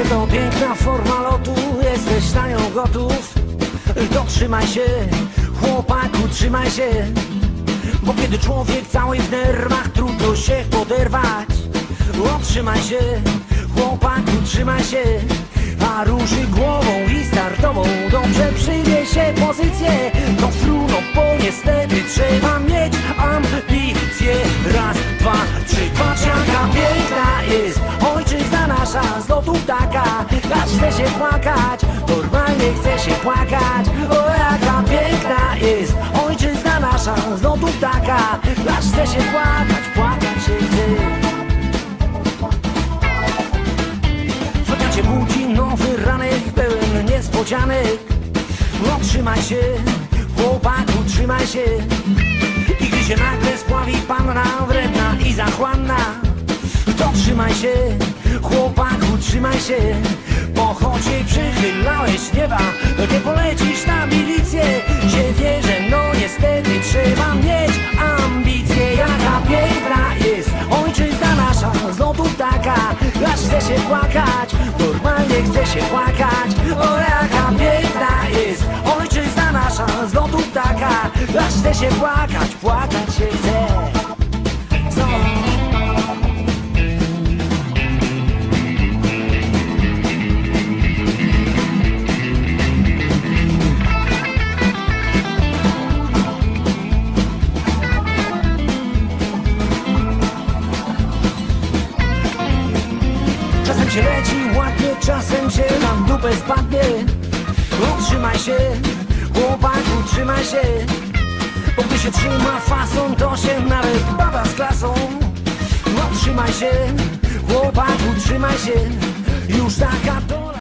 to piękna forma lotu, jesteś na nią gotów. To trzymaj się, chłopaku, trzymaj się. Bo kiedy człowiek cały w nerwach, trudno się poderwać. O, trzymaj się, chłopaku, trzymaj się. A ruszy głową i startową. Dobrze przyjmie się pozycję. To fruno, bo niestety trzeba mieć ambicje. Raz, dwa, trzy, patrz jaka piękna jest nasza z lotu ptaka Aż chce się płakać, normalnie chce się płakać. O jaka piękna jest Ojczyzna nasza z lotu ptaka Aż chce się płakać, płakać się chce. Co cię budzi nowy ranek pełen niespodzianek. No trzymaj się, chłopaku, trzymaj się. I gdy się nagle spławi panna wredna i zachłanna To trzymaj się, chłopaku, trzymaj się. Bo choć jej przychylałeś nieba To nie polecisz na milicję. Się wierzę, no niestety trzeba mieć ambicje. Jaka piękna jest ojczyzna nasza z lotu ptaka Aż chce się płakać, normalnie chce się płakać. O jaka piękna jest ojczyzna nasza z lotu ptaka Aż chce się płakać, płakać się chce się leci czasem się na dupę spadnie. No trzymaj się, chłopaku, trzymaj się. Bo gdy się trzyma fason, to się nawet bada z klasą. No trzymaj się, chłopaku, trzymaj się. Już taka to